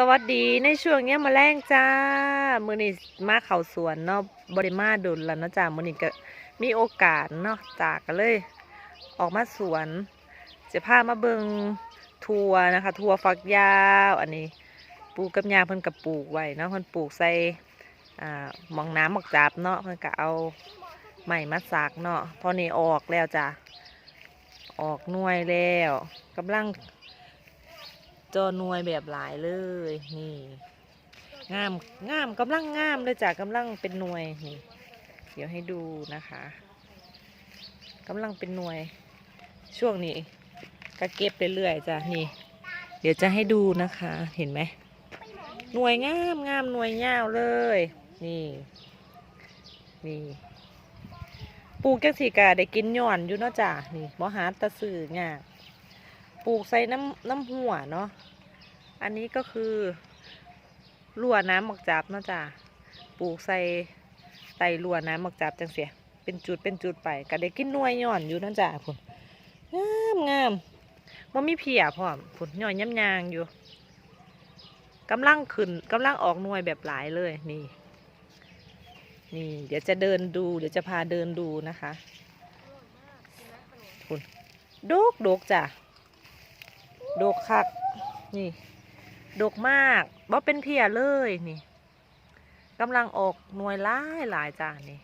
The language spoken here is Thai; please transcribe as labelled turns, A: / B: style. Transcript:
A: สวัสดีในช่วงเนี้ยมาแรงจ้า มือนี้มาเข่าสวนเนาะบริมาดุลแล้วเนาะจ้ามือนี้ก็มีโอกาสเนาะจากกันเลย ออกมาสวนจะพามาเบิงทัวนะคะทัวฝักยาวอันนี้ปลูกกับยาเพิ่นกับปลูกไว้เนาะเพิ่นปลูกใส่อ่าหมองน้ำหมอกจับเนาะเพิ่นก็เอาไม้มาสักเนาะพอนี้ออกแล้วจ้ะออกน่วยแล้วกำลัง จอหน่วยแบบหลายเลย นี่งามงามกำลังงามเลยจ้ะกำลังเป็นหน่วยนี่เดี๋ยวให้ดูนะคะกำลังเป็นหน่วย ช่วงนี้ก็เก็บเรื่อยๆจ้ะนี่ เดี๋ยวจะให้ดูนะคะ เห็นไหมหน่วยงามงามหน่วยยาวเลย นี่ นี่ปลูกจังสีกาได้กินย่อนอยู่เนาะจ้ะนี่บ่หาตะสื่องาป ลูกใส่น้ำน้ำหัวเนาะ อันนี้ก็คือรั่วน้ำหมอกจับเนาะจ้ะปลูกใส่ไตรั่วน้ำหมอกจับจังเสีย เป็นจุดเป็นจุดไปก็ได้กินน่วยย่อนอยู่เนาะจ้ะพุ่นงามงามมันมีเพียพร้อมพุ่นย่อยย้ำยางอยู่กำลังขึ้นกำลังออกหน่วยแบบหลายเลยนี่ นี่ เดี๋ยวจะเดินดู เดี๋ยวจะพาเดินดูนะคะพุ่นดกดกจ้ะ ดกคัก นี่ ดกมากบ่เป็นเพียเลยนี่กำลังออกหน่วยหลายหลายจ้านี่